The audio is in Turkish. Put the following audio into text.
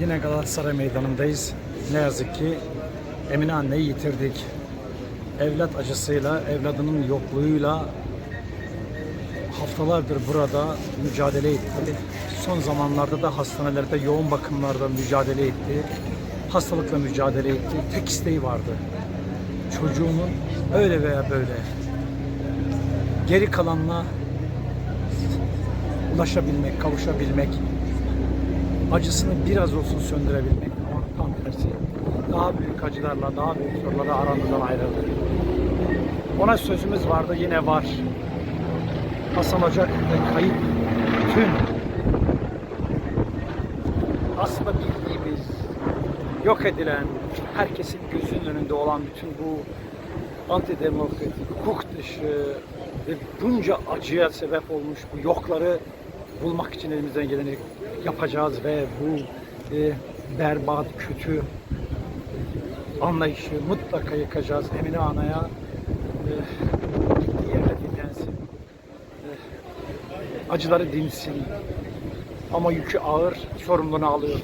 Yine Galatasaray Meydanı'ndayız. Ne yazık ki Emine anneyi yitirdik. Evlat acısıyla, evladının yokluğuyla haftalardır burada mücadele etti. Son zamanlarda da hastanelerde yoğun bakımlarda mücadele etti. Hastalıkla mücadele etti. Tek isteği vardı. Çocuğunun öyle veya böyle geri kalanına ulaşabilmek, kavuşabilmek, acısını biraz olsun söndürebilmek ama tam tersi daha büyük acılarla, daha büyük sorularla aramızdan ayrıldı. Ona sözümüz vardı, yine var. Hasan Ocak ve kayıp tüm aslında bildiğimiz, yok edilen, herkesin gözünün önünde olan bütün bu antidemokratik, hukuk dışı ve bunca acıya sebep olmuş bu yokları bulmak için elimizden geleni yapacağız ve bu e, berbat, kötü anlayışı mutlaka yıkacağız. Emine Ana'ya e, gittiği yerde dinlensin. E, acıları dinsin. Ama yükü ağır, sorumluluğunu alıyoruz.